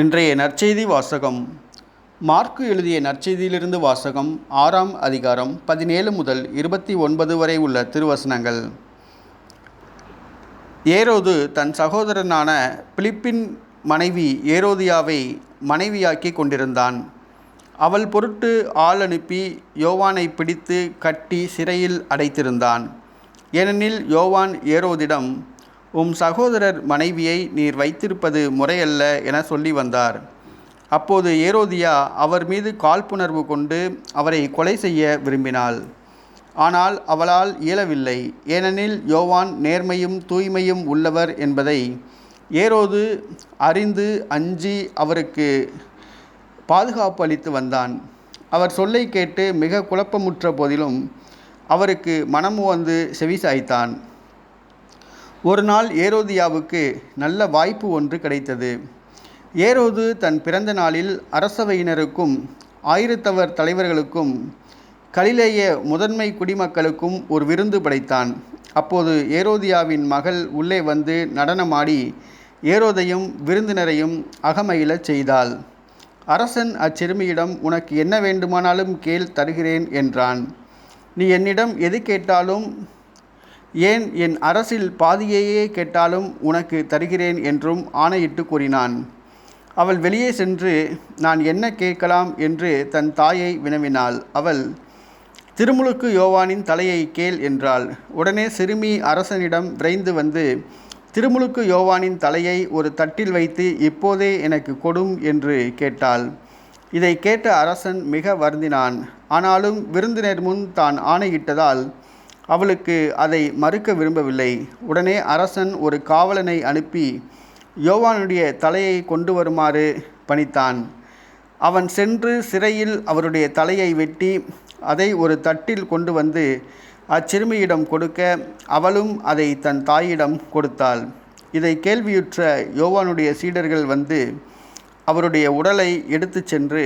இன்றைய நற்செய்தி வாசகம். மார்க்கு எழுதிய நற்செய்தியிலிருந்து வாசகம் ஆறாம் அதிகாரம் பதினேழு முதல் இருபத்தி ஒன்பது வரை உள்ள திருவசனங்கள். ஏரோது தன் சகோதரனான பிலிப்பின் மனைவி ஏரோதியாவை மனைவியாக்கி கொண்டிருந்தான். அவள் பொருட்டு ஆள் அனுப்பி யோவானை பிடித்து கட்டி சிறையில் அடைத்திருந்தான். ஏனெனில் யோவான் ஏரோதிடம் உம் சகோதரர் மனைவியை நீர் வைத்திருப்பது முறையல்ல என சொல்லி வந்தார். அப்போது ஏரோதியா அவர் மீது காழ்ப்புணர்வு கொண்டு அவரை கொலை செய்ய விரும்பினாள். ஆனால் அவளால் இயலவில்லை. ஏனெனில் யோவான் நேர்மையும் தூய்மையும் உள்ளவர் என்பதை ஏரோது அறிந்து அஞ்சி அவருக்கு பாதுகாப்பு அளித்து வந்தான். அவர் சொல்லை கேட்டு மிக குழப்பமுற்ற போதிலும் அவருக்கு மனமு வந்து செவிசாய்த்தான். ஒரு நாள் ஏரோதியாவுக்கு நல்ல வாய்ப்பு ஒன்று கிடைத்தது. ஏரோது தன் பிறந்த நாளில் அரசவையினருக்கும் ஆயிரத்தவர் தலைவர்களுக்கும் கலிலேய முதன்மை குடிமக்களுக்கும் ஒரு விருந்து படைத்தான். அப்போது ஏரோதியாவின் மகள் உள்ளே வந்து நடனமாடி ஏரோதையும் விருந்தினரையும் அகமயிலச் செய்தாள். அரசன் அச்சிறுமியிடம் உனக்கு என்ன வேண்டுமானாலும் கேள் தருகிறேன் என்றான். நீ என்னிடம் எது கேட்டாலும் ஏன் என் அரசில் பாதியையே கேட்டாலும் உனக்கு தருகிறேன் என்றும் ஆணையிட்டு கூறினான். அவள் வெளியே சென்று நான் என்ன கேட்கலாம்? என்று தன் தாயை வினவினாள். அவள் திருமுழுக்கு யோவானின் தலையை கேள் என்றாள். உடனே சிறுமி அரசனிடம் விரைந்து வந்து திருமுழுக்கு யோவானின் தலையை ஒரு தட்டில் வைத்து இப்போதே எனக்கு கொடும் என்று கேட்டாள். இதை கேட்ட அரசன் மிக வருந்தினான். ஆனாலும் விருந்தினர் முன் தான் ஆணையிட்டதால் அவளுக்கு அதை மறுக்க விரும்பவில்லை. உடனே அரசன் ஒரு காவலனை அனுப்பி யோவானுடைய தலையை கொண்டு வருமாறு பணித்தான். அவன் சென்று சிறையில் அவருடைய தலையை வெட்டி அதை ஒரு தட்டில் கொண்டு வந்து அச்சிறுமியிடம் கொடுக்க அவளும் அதை தன் தாயிடம் கொடுத்தாள். இதை கேள்வியுற்ற யோவானுடைய சீடர்கள் வந்து அவருடைய உடலை எடுத்துச் சென்று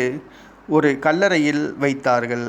ஒரு கல்லறையில் வைத்தார்கள்.